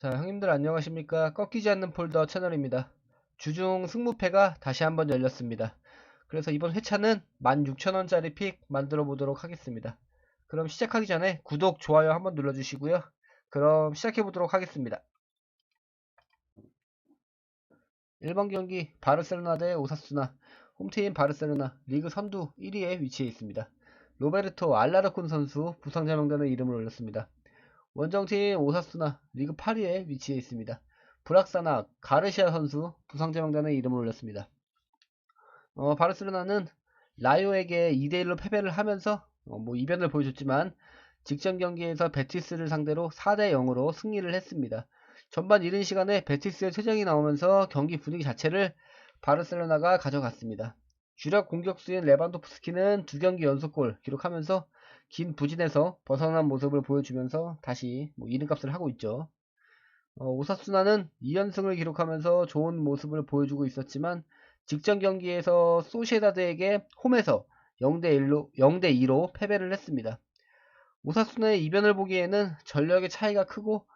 자, 형님들 안녕하십니까? 꺾이지 않는 폴더 채널입니다. 주중 승무패가 다시 한번 열렸습니다. 그래서 이번 회차는 16,000원짜리 픽 만들어 보도록 하겠습니다. 그럼 시작하기 전에 구독, 좋아요 한번 눌러주시고요. 그럼 시작해 보도록 하겠습니다. 1번 경기 바르셀로나 대 오사수나 홈팀 바르셀로나 리그 선두 1위에 위치해 있습니다. 로베르토 알라르콘 선수 부상자 명단에 이름을 올렸습니다. 원정팀 오사수나 리그 8위에 위치해 있습니다. 브락사나 가르시아 선수 부상자 명단에 이름을 올렸습니다. 어, 바르셀로나는 라요에게 2대1로 패배를 하면서 어, 뭐 이변을 보여줬지만 직전 경기에서 베티스를 상대로 4대 0으로 승리를 했습니다. 전반 이른 시간에 베티스의 퇴장이 나오면서 경기 분위기 자체를 바르셀로나가 가져갔습니다. 주력 공격수인 레반도프스키는 두 경기 연속골 기록하면서 긴 부진에서 벗어난 모습을 보여주면서 다시 뭐 이름값을 하고 있죠. 어, 오사수나는 2연승을 기록하면서 좋은 모습을 보여주고 있었지만 직전 경기에서 소시에다드에게 홈에서 0대1로 0대2로 패배를 했습니다. 오사수나의 이변을 보기에는 전력의 차이가 크고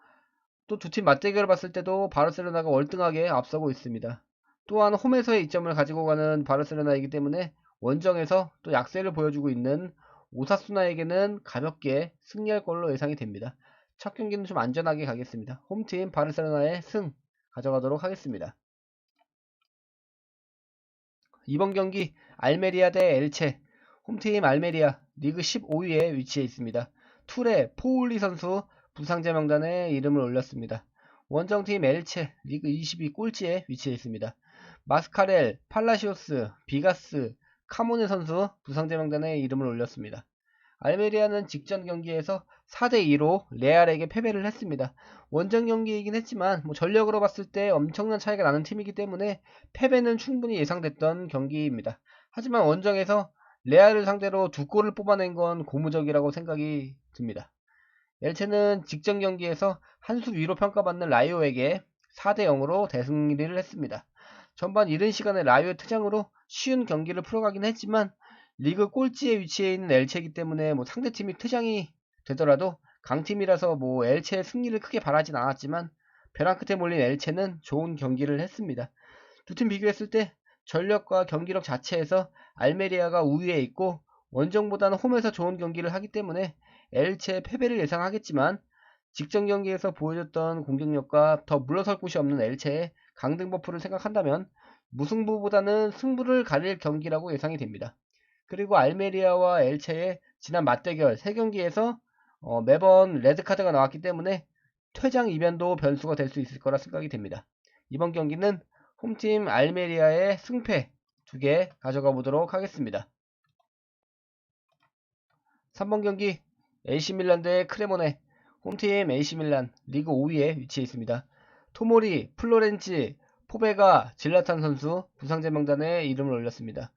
또 두 팀 맞대결을 봤을 때도 바르셀로나가 월등하게 앞서고 있습니다. 또한 홈에서의 이점을 가지고 가는 바르셀로나이기 때문에 원정에서 또 약세를 보여주고 있는 오사수나에게는 가볍게 승리할 걸로 예상이 됩니다. 첫 경기는 좀 안전하게 가겠습니다. 홈팀 바르셀로나의 승 가져가도록 하겠습니다. 이번 경기 알메리아 대 엘체 홈팀 알메리아 리그 15위에 위치해 있습니다. 툴의 포울리 선수 부상자 명단에 이름을 올렸습니다. 원정팀 엘체 리그 22 꼴찌에 위치해 있습니다. 마스카렐, 팔라시오스, 비가스, 카모네 선수 부상자 명단에 이름을 올렸습니다. 알메리아는 직전 경기에서 4대2로 레알에게 패배를 했습니다. 원정 경기이긴 했지만 뭐 전력으로 봤을 때 엄청난 차이가 나는 팀이기 때문에 패배는 충분히 예상됐던 경기입니다. 하지만 원정에서 레알을 상대로 두 골을 뽑아낸 건 고무적이라고 생각이 듭니다. 엘체는 직전 경기에서 한 수 위로 평가받는 라이오에게 4대 0으로 대승리를 했습니다. 전반 이른 시간에 라이오의 퇴장으로 쉬운 경기를 풀어가긴 했지만 리그 꼴찌에 위치해 있는 엘체이기 때문에 뭐 상대팀이 퇴장이 되더라도 강팀이라서 뭐 엘체의 승리를 크게 바라진 않았지만 벼랑 끝에 몰린 엘체는 좋은 경기를 했습니다. 두 팀 비교했을 때 전력과 경기력 자체에서 알메리아가 우위에 있고 원정보다는 홈에서 좋은 경기를 하기 때문에 엘체의 패배를 예상하겠지만 직전 경기에서 보여줬던 공격력과 더 물러설 곳이 없는 엘체의 강등 버프를 생각한다면 무승부보다는 승부를 가릴 경기라고 예상이 됩니다. 그리고 알메리아와 엘체의 지난 맞대결 3경기에서 어, 매번 레드카드가 나왔기 때문에 퇴장 이변도 변수가 될 수 있을 거라 생각이 됩니다. 이번 경기는 홈팀 알메리아의 승패 두 개 가져가 보도록 하겠습니다. 3번 경기 AC 밀란 대 크레모네 홈팀 AC밀란 리그 5위에 위치해 있습니다. 토모리, 플로렌치, 포베가, 질라탄 선수 부상자 명단에 이름을 올렸습니다.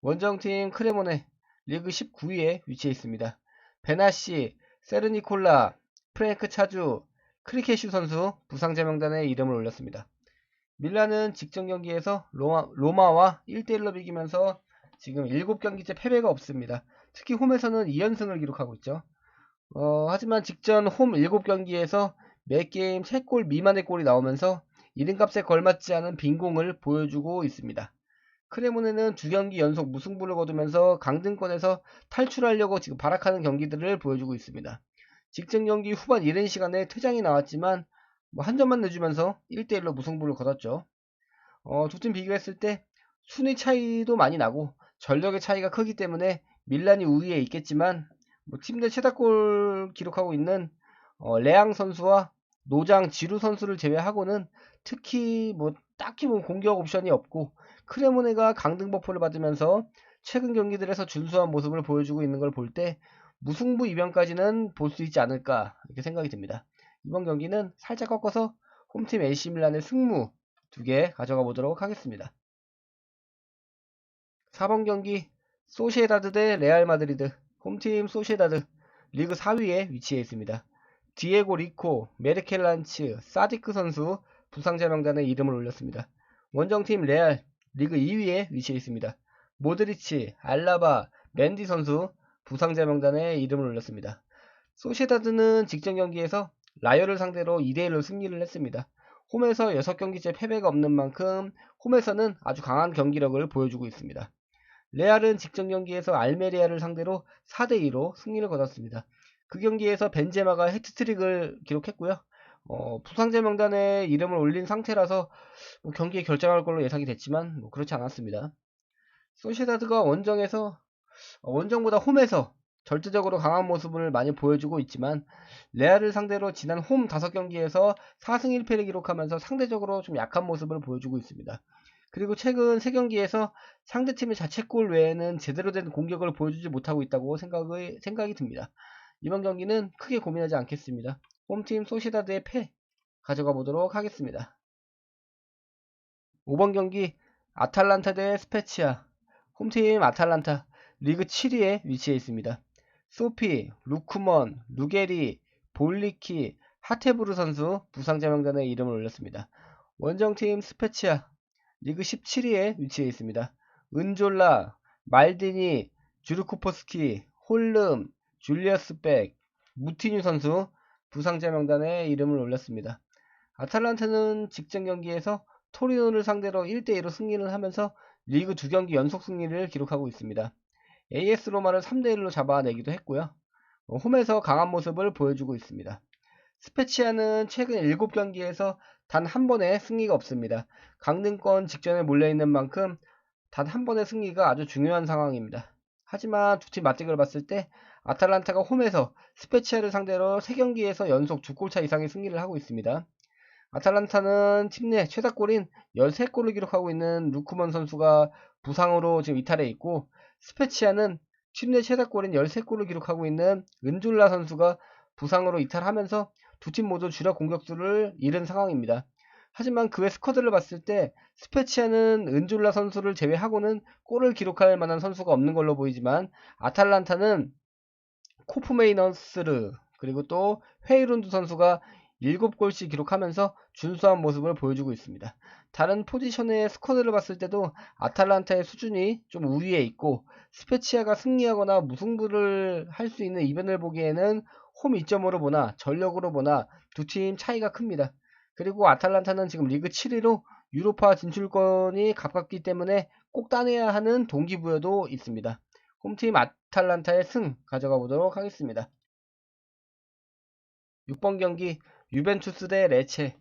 원정팀 크레모네 리그 19위에 위치해 있습니다. 베나시, 세르니콜라, 프랭크 차주, 크리케슈 선수 부상자 명단에 이름을 올렸습니다. 밀란은 직전 경기에서 로마, 로마 와 1대1로 비기면서 지금 7경기째 패배가 없습니다. 특히 홈에서는 2연승을 기록하고 있죠. 어, 하지만 직전 홈 7경기에서 매 게임 3골 미만의 골이 나오면서 이름값에 걸맞지 않은 빈공을 보여주고 있습니다. 크레모네는 두 경기 연속 무승부를 거두면서 강등권에서 탈출하려고 지금 발악하는 경기들을 보여주고 있습니다. 직전 경기 후반 이른 시간에 퇴장이 나왔지만 뭐 한 점만 내주면서 1대1로 무승부를 거뒀죠. 어, 두팀 비교했을 때 순위 차이도 많이 나고 전력의 차이가 크기 때문에 밀란이 우위에 있겠지만 뭐 팀 내 최다골 기록하고 있는 어, 레앙 선수와 노장 지루 선수를 제외하고는 특히 뭐 딱히 뭐 공격 옵션이 없고 크레모네가 강등 버프를 받으면서 최근 경기들에서 준수한 모습을 보여주고 있는 걸 볼 때 무승부 이변까지는 볼 수 있지 않을까 이렇게 생각이 듭니다. 이번 경기는 살짝 꺾어서 홈팀 AC 밀란의 승무 두 개 가져가 보도록 하겠습니다. 4번 경기 소시에다드 대 레알 마드리드 홈팀 소시에다드 리그 4위에 위치해 있습니다. 디에고 리코, 메르켈란츠, 사디크 선수 부상자 명단에 이름을 올렸습니다. 원정팀 레알 리그 2위에 위치해 있습니다. 모드리치, 알라바, 맨디 선수 부상자 명단에 이름을 올렸습니다. 소시에다드는 직전 경기에서 라이어를 상대로 2대1로 승리를 했습니다. 홈에서 6경기째 패배가 없는 만큼 홈에서는 아주 강한 경기력을 보여주고 있습니다. 레알은 직전 경기에서 알메리아를 상대로 4대2로 승리를 거뒀습니다. 그 경기에서 벤제마가 헤트트릭을 기록했고요. 어, 부상자 명단에 이름을 올린 상태라서 뭐 경기에 결정할 걸로 예상이 됐지만 뭐 그렇지 않았습니다. 소시다드가 원정에서 어, 원정보다 홈에서 절대적으로 강한 모습을 많이 보여주고 있지만 레알을 상대로 지난 홈 5경기에서 4승 1패를 기록하면서 상대적으로 좀 약한 모습을 보여주고 있습니다. 그리고 최근 3경기에서 상대팀의 자책골 외에는 제대로 된 공격을 보여주지 못하고 있다고 생각이, 생각이 듭니다. 이번 경기는 크게 고민하지 않겠습니다. 홈팀 소시다드의 패 가져가 보도록 하겠습니다. 5번 경기 아탈란타 대 스페치아 홈팀 아탈란타 리그 7위에 위치해 있습니다. 소피, 루쿠먼, 루게리, 볼리키, 하테부르 선수 부상자 명단에 이름을 올렸습니다. 원정팀 스페치아 리그 17위에 위치해 있습니다. 은졸라, 말디니, 주르코포스키, 홀름, 줄리어스 백, 무티뉴 선수 부상자 명단에 이름을 올렸습니다. 아탈란타는 직전 경기에서 토리노를 상대로 1대2로 승리를 하면서 리그 두 경기 연속 승리를 기록하고 있습니다. AS 로마를 3대1로 잡아내기도 했고요. 어, 홈에서 강한 모습을 보여주고 있습니다. 스페치아는 최근 7경기에서 단 한 번의 승리가 없습니다. 강등권 직전에 몰려있는 만큼 단 한 번의 승리가 아주 중요한 상황입니다. 하지만 두 팀 맞대결을 봤을 때 아탈란타가 홈에서 스페치아를 상대로 3경기에서 연속 2골차 이상의 승리를 하고 있습니다. 아탈란타는 팀 내 최다골인 13골을 기록하고 있는 루크먼 선수가 부상으로 지금 이탈해 있고 스페치아는 팀 내 최다골인 13골을 기록하고 있는 은졸라 선수가 부상으로 이탈하면서 두 팀 모두 주력 공격수를 잃은 상황입니다. 하지만 그 외 스쿼드를 봤을 때 스페치아는 은졸라 선수를 제외하고는 골을 기록할 만한 선수가 없는 걸로 보이지만 아탈란타는 코프메이너스르 그리고 또 헤이룬드 선수가 7골씩 기록하면서 준수한 모습을 보여주고 있습니다. 다른 포지션의 스쿼드를 봤을 때도 아탈란타의 수준이 좀 우위에 있고 스페치아가 승리하거나 무승부를 할 수 있는 이변을 보기에는 홈 이점으로 보나 전력으로 보나 두 팀 차이가 큽니다. 그리고 아탈란타는 지금 리그 7위로 유로파 진출권이 가깝기 때문에 꼭 따내야 하는 동기부여도 있습니다. 홈팀 아탈란타의 승 가져가 보도록 하겠습니다. 6번 경기 유벤투스 대 레체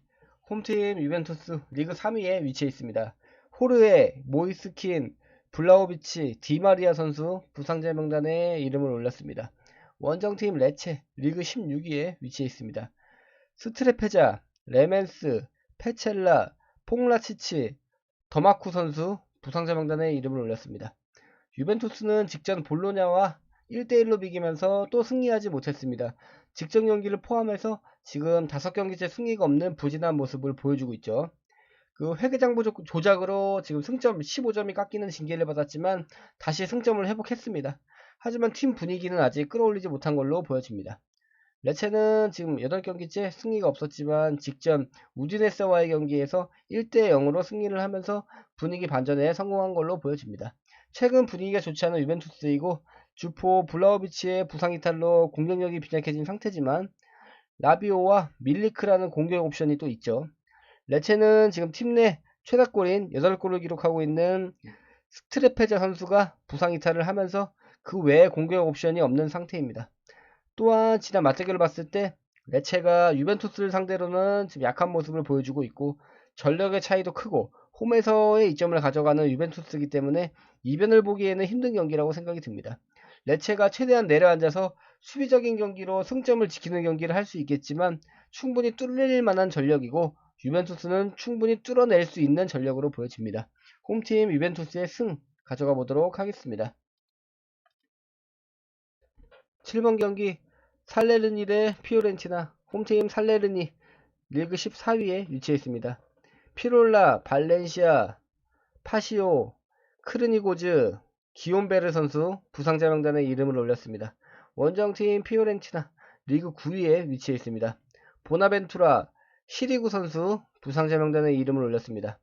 홈팀 유벤투스 리그 3위에 위치해 있습니다. 호르에, 모이스킨, 블라우비치, 디마리아 선수 부상자 명단에 이름을 올렸습니다. 원정팀 레체 리그 16위에 위치해 있습니다. 스트레페자, 레멘스, 페첼라, 퐁라치치, 더마쿠 선수 부상자 명단에 이름을 올렸습니다. 유벤투스는 직전 볼로냐와 1대1로 비기면서 또 승리하지 못했습니다. 직전 경기를 포함해서 지금 5경기째 승리가 없는 부진한 모습을 보여주고 있죠. 그 회계장 조작으로 지금 승점 15점이 깎이는 징계를 받았지만 다시 승점을 회복했습니다. 하지만 팀 분위기는 아직 끌어올리지 못한 걸로 보여집니다. 레체는 지금 8경기째 승리가 없었지만 직전 우디네스와의 경기에서 1대 0으로 승리를 하면서 분위기 반전에 성공한 걸로 보여집니다. 최근 분위기가 좋지 않은 유벤투스이고 주포 블라우비치의 부상 이탈로 공격력이 빈약해진 상태지만 라비오와 밀리크라는 공격 옵션이 또 있죠. 레체는 지금 팀 내 최다골인 8골을 기록하고 있는 스트레페자 선수가 부상 이탈을 하면서 그 외에 공격 옵션이 없는 상태입니다. 또한 지난 맞대결을 봤을 때 레체가 유벤투스를 상대로는 지금 약한 모습을 보여주고 있고 전력의 차이도 크고 홈에서의 이점을 가져가는 유벤투스이기 때문에 이변을 보기에는 힘든 경기라고 생각이 듭니다. 레체가 최대한 내려앉아서 수비적인 경기로 승점을 지키는 경기를 할 수 있겠지만 충분히 뚫릴 만한 전력이고 유벤투스는 충분히 뚫어낼 수 있는 전력으로 보여집니다. 홈팀 유벤투스의 승 가져가 보도록 하겠습니다. 7번 경기 살레르니 대 피오렌티나 홈팀 살레르니 리그 14위에 위치해 있습니다. 피롤라, 발렌시아, 파시오, 크르니고즈, 기온베르 선수 부상자 명단에 이름을 올렸습니다. 원정팀 피오렌티나 리그 9위에 위치해 있습니다. 보나벤투라, 시리구 선수 부상자 명단에 이름을 올렸습니다.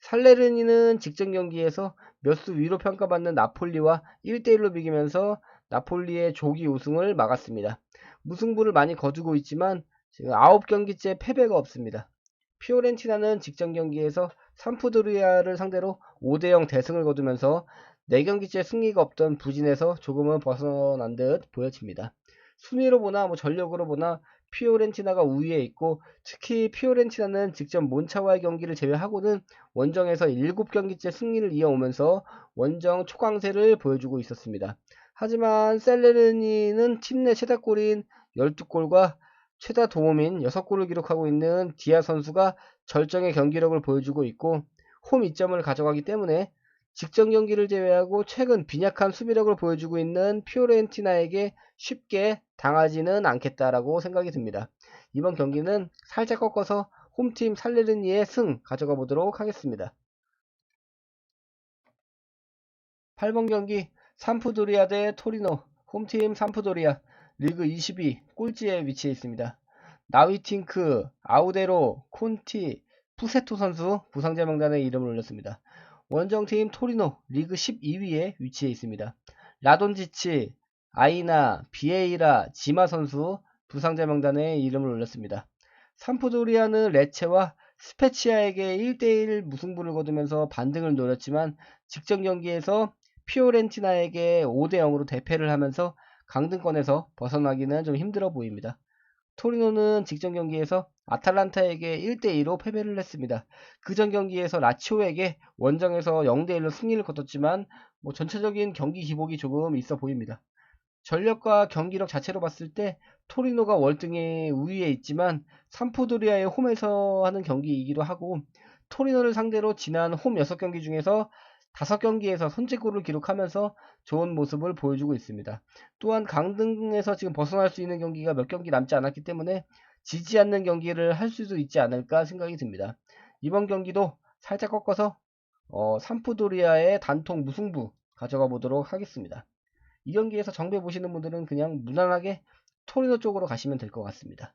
살레르니는 직전 경기에서 몇 수 위로 평가받는 나폴리와 1대1로 비기면서 나폴리의 조기 우승을 막았습니다. 무승부를 많이 거두고 있지만 지금 9경기째 패배가 없습니다. 피오렌티나는 직전 경기에서 삼푸드리아를 상대로 5대0 대승을 거두면서 4경기째 승리가 없던 부진에서 조금은 벗어난 듯 보여집니다. 순위로 보나 뭐 전력으로 보나 피오렌티나가 우위에 있고 특히 피오렌티나는 직전 몬차와의 경기를 제외하고는 원정에서 7경기째 승리를 이어오면서 원정 초강세를 보여주고 있었습니다. 하지만 셀레르니는 팀 내 최다골인 12골과 최다 도움인 6골을 기록하고 있는 디아 선수가 절정의 경기력을 보여주고 있고 홈 2점을 가져가기 때문에 직전 경기를 제외하고 최근 빈약한 수비력을 보여주고 있는 피오렌티나에게 쉽게 당하지는 않겠다라고 생각이 듭니다. 이번 경기는 살짝 꺾어서 홈팀 살레르니의 승 가져가 보도록 하겠습니다. 8번 경기 삼푸도리아 대 토리노 홈팀 삼푸도리아 리그 22 꼴찌에 위치해 있습니다. 나위팅크, 아우데로, 콘티, 푸세토 선수 부상자 명단에 이름을 올렸습니다. 원정팀 토리노 리그 12위에 위치해 있습니다. 라돈지치, 아이나, 비에이라, 지마 선수 부상자 명단에 이름을 올렸습니다. 삼푸도리아는 레체와 스페치아에게 1대1 무승부를 거두면서 반등을 노렸지만 직전 경기에서 피오렌티나에게 5대0으로 대패를 하면서 강등권에서 벗어나기는 좀 힘들어 보입니다. 토리노는 직전 경기에서 아탈란타에게 1대2로 패배를 했습니다. 그전 경기에서 라치오에게 원정에서 0대1로 승리를 거뒀지만 뭐 전체적인 경기 기복이 조금 있어 보입니다. 전력과 경기력 자체로 봤을 때 토리노가 월등히 우위에 있지만 삼포도리아의 홈에서 하는 경기이기도 하고 토리노를 상대로 지난 홈 6경기 중에서 5경기에서 선제골을 기록하면서 좋은 모습을 보여주고 있습니다. 또한 강등에서 지금 벗어날 수 있는 경기가 몇 경기 남지 않았기 때문에 지지 않는 경기를 할 수도 있지 않을까 생각이 듭니다. 이번 경기도 살짝 꺾어서 어, 삼푸도리아의 단통 무승부 가져가 보도록 하겠습니다. 이 경기에서 정배 보시는 분들은 그냥 무난하게 토리노 쪽으로 가시면 될 것 같습니다.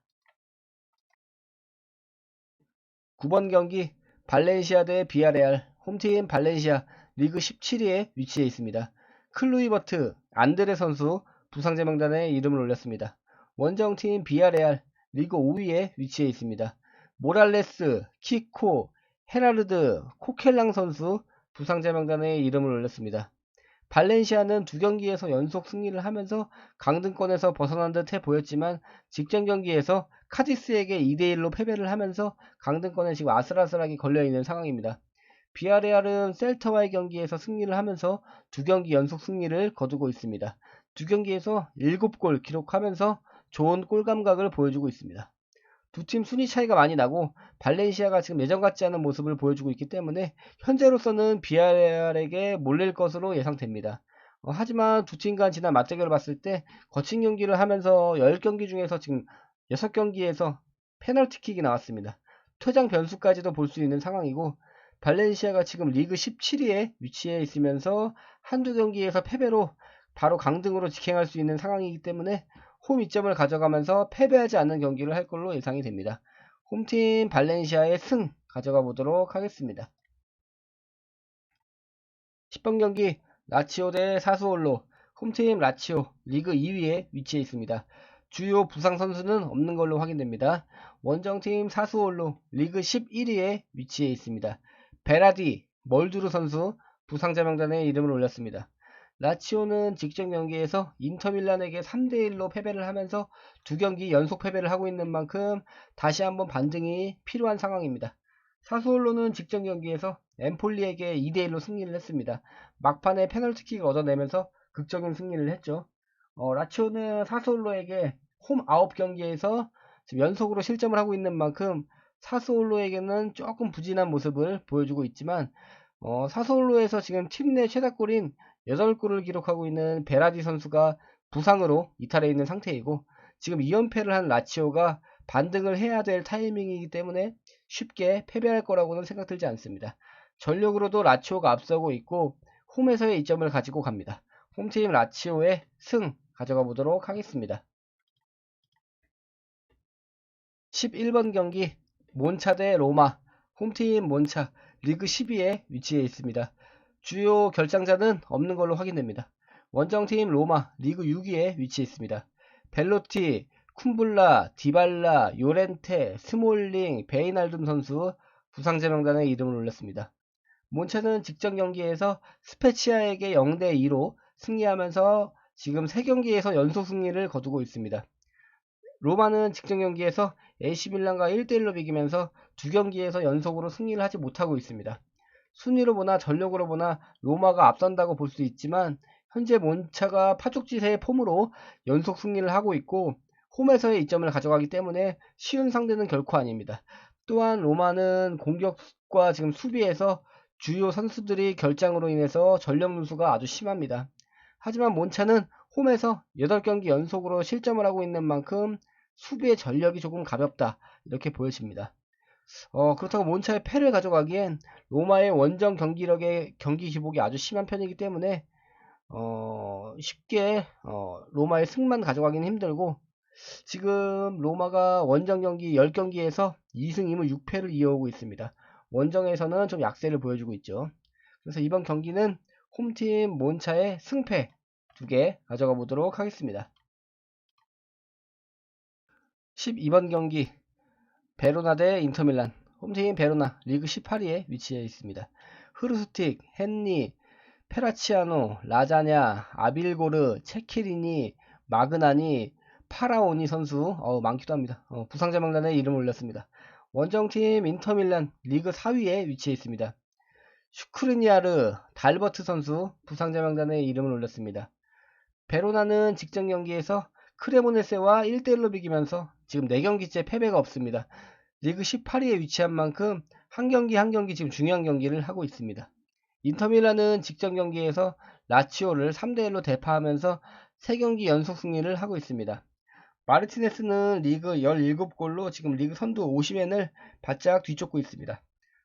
9번 경기 발렌시아 대 비아레알 홈팀 발렌시아 리그 17위에 위치해 있습니다. 클루이버트, 안드레 선수 부상자 명단에 이름을 올렸습니다. 원정팀 비아레알 리그 5위에 위치해 있습니다. 모랄레스, 키코, 헤라르드, 코켈랑 선수 부상자 명단에 이름을 올렸습니다. 발렌시아는 두 경기에서 연속 승리를 하면서 강등권에서 벗어난 듯해 보였지만 직전 경기에서 카디스에게 2대1로 패배를 하면서 강등권에 지금 아슬아슬하게 걸려있는 상황입니다. 비아레알은 셀터와의 경기에서 승리를 하면서 두 경기 연속 승리를 거두고 있습니다. 두 경기에서 7골 기록하면서 좋은 골 감각을 보여주고 있습니다. 두 팀 순위 차이가 많이 나고 발렌시아가 지금 예전 같지 않은 모습을 보여주고 있기 때문에 현재로서는 비아레알에게 몰릴 것으로 예상됩니다. 어, 하지만 두 팀 간 지난 맞대결을 봤을 때 거친 경기를 하면서 10경기 중에서 지금 6경기에서 페널티킥이 나왔습니다. 퇴장 변수까지도 볼 수 있는 상황이고 발렌시아가 지금 리그 17위에 위치해 있으면서 한두 경기에서 패배로 바로 강등으로 직행할 수 있는 상황이기 때문에 홈 2점을 가져가면서 패배하지 않는 경기를 할 걸로 예상이 됩니다. 홈팀 발렌시아의 승 가져가 보도록 하겠습니다. 10번 경기 라치오 대 사수올로 홈팀 라치오 리그 2위에 위치해 있습니다. 주요 부상 선수는 없는 걸로 확인됩니다. 원정팀 사수올로 리그 11위에 위치해 있습니다. 베라디, 멀두르 선수 부상자 명단에 이름을 올렸습니다. 라치오는 직전 경기에서 인터밀란에게 3대1로 패배를 하면서 두 경기 연속 패배를 하고 있는 만큼 다시 한번 반등이 필요한 상황입니다. 사수올로는 직전 경기에서 엠폴리에게 2대1로 승리를 했습니다. 막판에 페널티킥을 얻어내면서 극적인 승리를 했죠. 어, 라치오는 사수올로에게 홈 9경기에서 연속으로 실점을 하고 있는 만큼 사수올로에게는 조금 부진한 모습을 보여주고 있지만 어, 사수올로에서 지금 팀 내 최다골인 8골을 기록하고 있는 베라디 선수가 부상으로 이탈해 있는 상태이고 지금 2연패를 한 라치오가 반등을 해야 될 타이밍이기 때문에 쉽게 패배할 거라고는 생각 들지 않습니다. 전력으로도 라치오가 앞서고 있고 홈에서의 이점을 가지고 갑니다. 홈팀 라치오의 승 가져가 보도록 하겠습니다. 11번 경기 몬차 대 로마 홈팀 몬차 리그 12에 위치해 있습니다. 주요 결장자는 없는 걸로 확인됩니다. 원정팀 로마 리그 6위에 위치해 있습니다. 벨로티, 쿰블라, 디발라, 요렌테, 스몰링, 베이날둠 선수 부상자 명단에 이름을 올렸습니다. 몬체는 직전 경기에서 스페치아에게 0대2로 승리하면서 지금 3경기에서 연속 승리를 거두고 있습니다. 로마는 직전 경기에서 AC 밀란과 1대1로 비기면서 두 경기에서 연속으로 승리를 하지 못하고 있습니다. 순위로 보나 전력으로 보나 로마가 앞선다고 볼 수 있지만 현재 몬차가 파죽지세의 폼으로 연속 승리를 하고 있고 홈에서의 이점을 가져가기 때문에 쉬운 상대는 결코 아닙니다. 또한 로마는 공격과 지금 수비에서 주요 선수들이 결장으로 인해서 전력 누수가 아주 심합니다. 하지만 몬차는 홈에서 8경기 연속으로 실점을 하고 있는 만큼 수비의 전력이 조금 가볍다 이렇게 보여집니다. 어, 그렇다고 몬차의 패를 가져가기엔 로마의 원정 경기력의 경기 기복이 아주 심한 편이기 때문에 어, 쉽게 어, 로마의 승만 가져가기는 힘들고 지금 로마가 원정 경기 10경기에서 2승 2무 6패를 이어오고 있습니다. 원정에서는 좀 약세를 보여주고 있죠. 그래서 이번 경기는 홈팀 몬차의 승패 두 개 가져가 보도록 하겠습니다. 12번 경기 베로나 대 인터밀란 홈팀 베로나 리그 18위에 위치해 있습니다. 흐르스틱, 헨리, 페라치아노, 라자냐, 아빌고르, 체키리니, 마그나니, 파라오니 선수 어, 많기도 합니다. 어, 부상자 명단에 이름을 올렸습니다. 원정팀 인터밀란 리그 4위에 위치해 있습니다. 슈크르니아르, 달버트 선수 부상자 명단에 이름을 올렸습니다. 베로나는 직전 경기에서 크레모네세와 1대1로 비기면서 지금 4경기째 패배가 없습니다. 리그 18위에 위치한 만큼 한 경기 한 경기 지금 중요한 경기를 하고 있습니다. 인터밀란은 직전 경기에서 라치오를 3대1로 대파하면서 3경기 연속 승리를 하고 있습니다. 마르티네스는 리그 17골로 지금 리그 선두 50엔을 바짝 뒤쫓고 있습니다.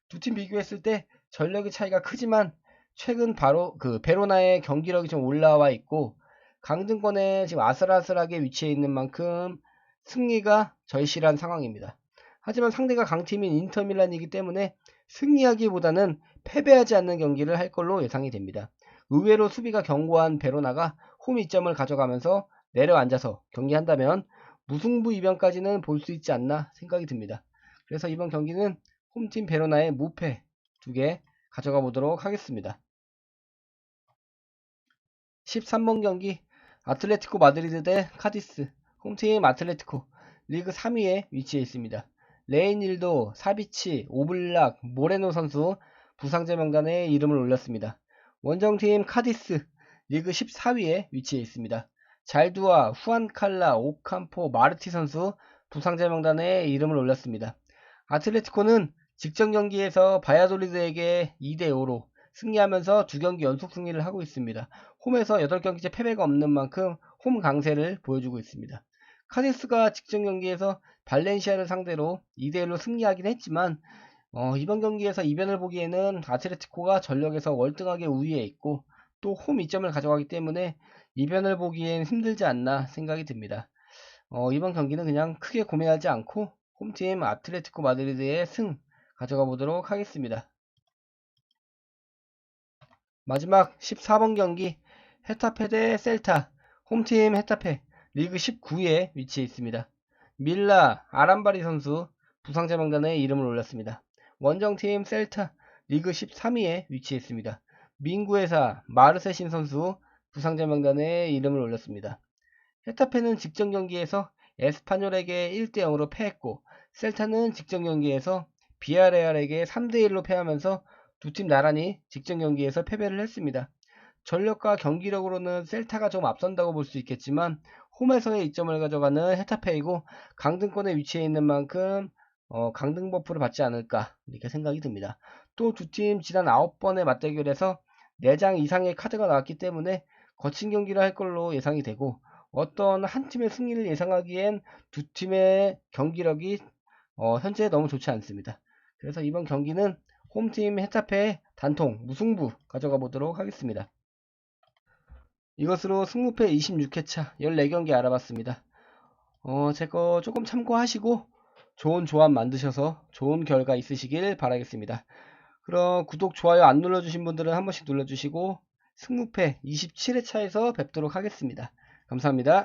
두 팀 비교했을 때 전력의 차이가 크지만 최근 바로 그 베로나의 경기력이 좀 올라와 있고 강등권에 지금 아슬아슬하게 위치해 있는 만큼 승리가 절실한 상황입니다. 하지만 상대가 강팀인 인터밀란이기 때문에 승리하기보다는 패배하지 않는 경기를 할 걸로 예상이 됩니다. 의외로 수비가 견고한 베로나가 홈 이점을 가져가면서 내려앉아서 경기한다면 무승부 이변까지는 볼 수 있지 않나 생각이 듭니다. 그래서 이번 경기는 홈팀 베로나의 무패 두 개 가져가 보도록 하겠습니다. 13번 경기 아틀레티코 마드리드 대 카디스 홈팀 아틀레티코 리그 3위에 위치해 있습니다. 레인일도, 사비치, 오블락, 모레노 선수 부상자 명단에 이름을 올렸습니다. 원정팀 카디스 리그 14위에 위치해 있습니다. 잘두아, 후안칼라, 오캄포, 마르티 선수 부상자 명단에 이름을 올렸습니다. 아틀레티코는 직전 경기에서 바야돌리드에게 2대5로 승리하면서 두 경기 연속 승리를 하고 있습니다. 홈에서 8경기째 패배가 없는 만큼 홈 강세를 보여주고 있습니다. 카디스가 직전 경기에서 발렌시아를 상대로 2대1로 승리하긴 했지만 어, 이번 경기에서 이변을 보기에는 아틀레티코가 전력에서 월등하게 우위에 있고 또홈 이점을 가져가기 때문에 이변을 보기엔 힘들지 않나 생각이 듭니다. 어, 이번 경기는 그냥 크게 고민하지 않고 홈팀 아틀레티코 마드리드의 승 가져가 보도록 하겠습니다. 마지막 14번 경기 헤타페 대 셀타 홈팀 헤타페 리그 19위에 위치해 있습니다. 밀라 아람바리 선수 부상자 명단에 이름을 올렸습니다. 원정팀 셀타 리그 13위에 위치해 있습니다. 민구회사 마르세신 선수 부상자 명단에 이름을 올렸습니다. 헤타페는 직전 경기에서 에스파뇰에게 1대0으로 패했고 셀타는 직전 경기에서 비아레알에게 3대1로 패하면서 두 팀 나란히 직전 경기에서 패배를 했습니다. 전력과 경기력으로는 셀타가 좀 앞선다고 볼 수 있겠지만 홈에서의 이점을 가져가는 헤타페이고 강등권에 위치해 있는 만큼 어, 강등 버프를 받지 않을까 이렇게 생각이 듭니다. 또 두 팀 지난 9번의 맞대결에서 4장 이상의 카드가 나왔기 때문에 거친 경기를 할 걸로 예상이 되고 어떤 한 팀의 승리를 예상하기엔 두 팀의 경기력이 어, 현재 너무 좋지 않습니다. 그래서 이번 경기는 홈팀 헤타페 단통 무승부 가져가 보도록 하겠습니다. 이것으로 승무패 26회차 14경기 알아봤습니다. 어, 제 거 조금 참고하시고 좋은 조합 만드셔서 좋은 결과 있으시길 바라겠습니다. 그럼 구독, 좋아요 안 눌러주신 분들은 한 번씩 눌러주시고 승무패 27회차에서 뵙도록 하겠습니다. 감사합니다.